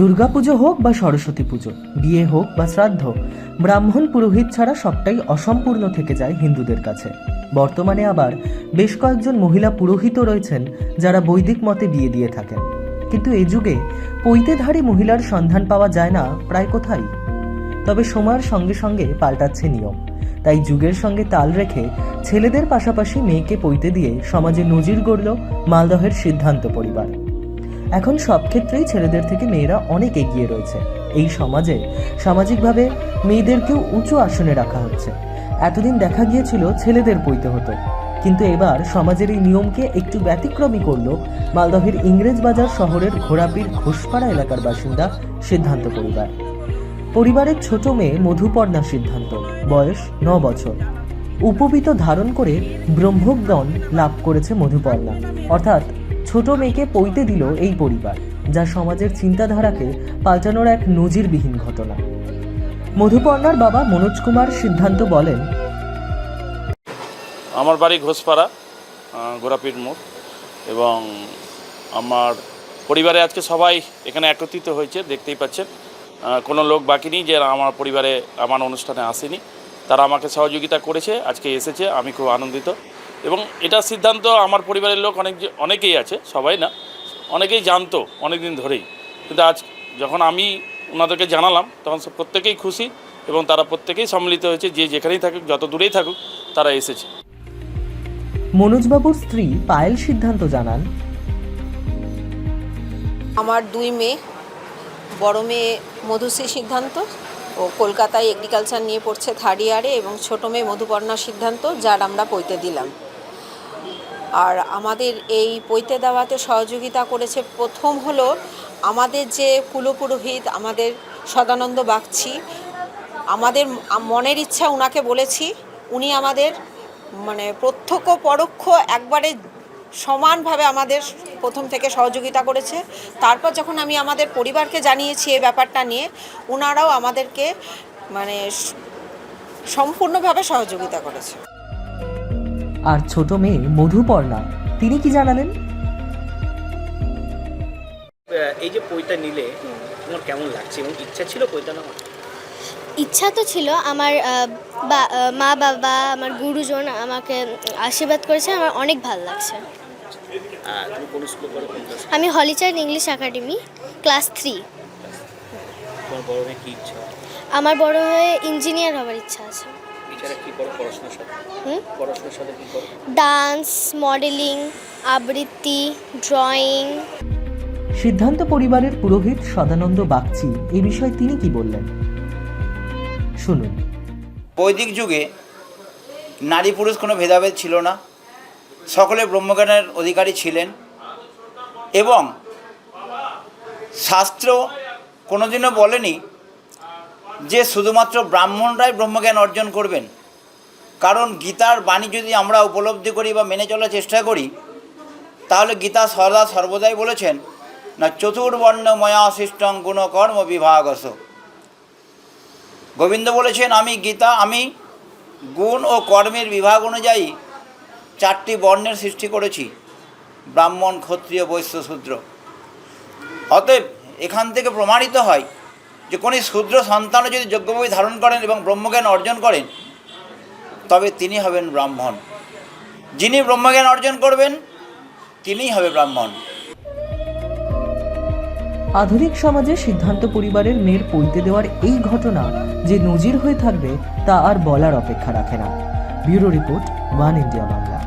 দুর্গাপুজো হোক বা সরস্বতী পুজো, বিয়ে হোক বা শ্রাদ্ধ, ব্রাহ্মণ পুরোহিত ছাড়া সবটাই অসম্পূর্ণ থেকে যায় হিন্দুদের কাছে। বর্তমানে আবার বেশ কয়েকজন মহিলা পুরোহিতও রয়েছেন যারা বৈদিক মতে বিয়ে দিয়ে থাকেন। কিন্তু এই যুগে পৈতেধারী মহিলার সন্ধান পাওয়া যায় না, প্রায় কোথায়? তবে সময়ের সঙ্গে সঙ্গে পাল্টাচ্ছে নিয়ম। তাই যুগের সঙ্গে তাল রেখে ছেলেদের পাশাপাশি মেয়েকে পৈতে দিয়ে সমাজে নজির গড়ল মালদহের সিদ্ধান্ত পরিবার। এখন সব ক্ষেত্রেই ছেলেদের থেকে মেয়েরা অনেক এগিয়ে রয়েছে। এই সমাজে, সামাজিকভাবে মেয়েদেরকেও উঁচু আসনে রাখা হচ্ছে। এতদিন দেখা গিয়েছিল ছেলেদের পইতে হতো। কিন্তু এবার সমাজের এই নিয়মকে একটু ব্যতিক্রমী করল মালদহের ইংরেজবাজার শহরের ঘোড়াপির ঘোষপাড়া এলাকার বাসিন্দা সিদ্ধান্ত পরিবার। পরিবারের ছোট মেয়ে মধুপর্ণা সিদ্ধান্ত, বয়স ন বছর। উপবিত ধারণ করে ব্রহ্মজ্ঞান লাভ করেছে মধুপর্ণা। অর্থাৎ ছোট মেয়েকে পইতে দিল এই পরিবার যা সমাজের চিন্তাধারাকে পাল্টানোর এক নজিরবিহীন ঘটনা। মধুপর্ণার বাবা মনোজ কুমার সিদ্ধান্ত বলেন আমার বাড়ি ঘোষপাড়া আহ, গোরাপীঠ মোড় এবং আমার পরিবারে আজকে সবাই এখানে একত্রিত হয়েছে দেখতেই পাচ্ছেন। কোনো লোক বাকি নেই যে আমার পরিবারে আমার অনুষ্ঠানে আসেনি। তারা আমাকে সহযোগিতা করেছে আজকে এসেছে আমি খুব আনন্দিত। এবং এটা সিদ্ধান্ত আমার পরিবারের লোক অনেক অনেকেই আছে সবাই না অনেকেই জানতো অনেক দিন ধরেই। কিন্তু আজ যখন আমি ওনাদেরকে জানালাম তখন সব প্রত্যেকেই খুশি এবং তারা প্রত্যেকেই সম্মিলিত হয়েছে যে যেখানেই থাকুক যত দূরেই থাকুক তারা এসেছে। মনোজবাবুর স্ত্রী পায়েল সিদ্ধান্ত জানান আমার দুই মেয়ে বড় মেয়ে মধুশ্রী সিদ্ধান্ত ও কলকাতায় এগ্রিকালচার নিয়ে পড়ছে থার্ড ইয়ারে এবং ছোট মেয়ে মধুপর্ণা সিদ্ধান্ত যার আমরা পৈতে দিলাম। আর আমাদের এই পৈতে দেওয়াতে সহযোগিতা করেছে প্রথম হলো আমাদের যে কুলপুরোহিত, আমাদের সদানন্দ বাগচি। আমাদের মনের ইচ্ছা উনাকে বলেছি, উনি আমাদের মানে প্রত্যক্ষ, পরোক্ষ একবারে সমানভাবে আমাদের প্রথম থেকে সহযোগিতা করেছে। তারপর যখন আমি আমাদের পরিবারকে জানিয়েছি এই ব্যাপারটা নিয়ে ওনারাও আমাদেরকে মানে সম্পূর্ণভাবে সহযোগিতা করেছে। আর ছোট মেয়ে মধুপর্ণা। তিনি কি জানালেন? এই যে পইটা নিলে তোমার কেমন লাগছে এবং ইচ্ছা ছিল পইটা নেওয়ার? ইচ্ছা তো ছিল। আমার বা- মা বাবা আমার গুরুজন আমাকে আশীর্বাদ করেছে আমার অনেক ভালো লাগছে? আমি holy child English academy class three. তোমার বড় মেয়ে কি ইচ্ছা? আমার বড় হয়ে ইঞ্জিনিয়ার হওয়ার ইচ্ছা আছে। এছাড়া কি করো পড়াশোনার সাথে? হুম? পড়াশোনার সাথে কি করো? ডান্স মডেলিং আবৃত্তি ড্রয়িং সিদ্ধান্ত পরিবারের পুরোহিত সদানন্দ বাগচি এই বিষয়ে তিনি কি বললেন? শুনুন। বৈদিক যুগে নারী পুরুষ কোনো ভেদাভেদ ছিল না। সকলে ব্রহ্মজ্ঞানের অধিকারী ছিলেন এবং শাস্ত্র কোনোদিনও বলেনি যে শুধুমাত্র ব্রাহ্মণরাই ব্রহ্মজ্ঞান অর্জন করবেন। কারণ গীতার বাণী যদি আমরা উপলব্ধি করি বা মেনে চলার চেষ্টা করি, তাহলে গীতা সদা সর্বদাই বলেছেন, না চতুর্বর্ণ ময়া গুণকর্ম বিভাগস। গোবিন্দ বলেছেন, আমি গীতা, আমি গুণ ও কর্মের বিভাগ অনুযায়ী চারটি বর্ণের সৃষ্টি করেছি, ব্রাহ্মণ, ক্ষত্রিয়, বৈশ্য, শূদ্র। অতএব এখান থেকে প্রমাণিত হয় যে কোনো শূদ্র সন্তানও যদি যোগ্যভাবে ধারণ করেন এবং ব্রহ্মজ্ঞান অর্জন করেন, তবে তিনি হবেন ব্রাহ্মণ। যিনি ব্রহ্মজ্ঞান অর্জন করবেন, তিনিই হবে ব্রাহ্মণ। আধুনিক সমাজে সিদ্ধান্ত পরিবারের মেয়ের পৈতে দেওয়ার এই ঘটনা যে নজির হয়ে থাকবে, তা আর বলার অপেক্ষা রাখে না। Bureau report, one India Bangla.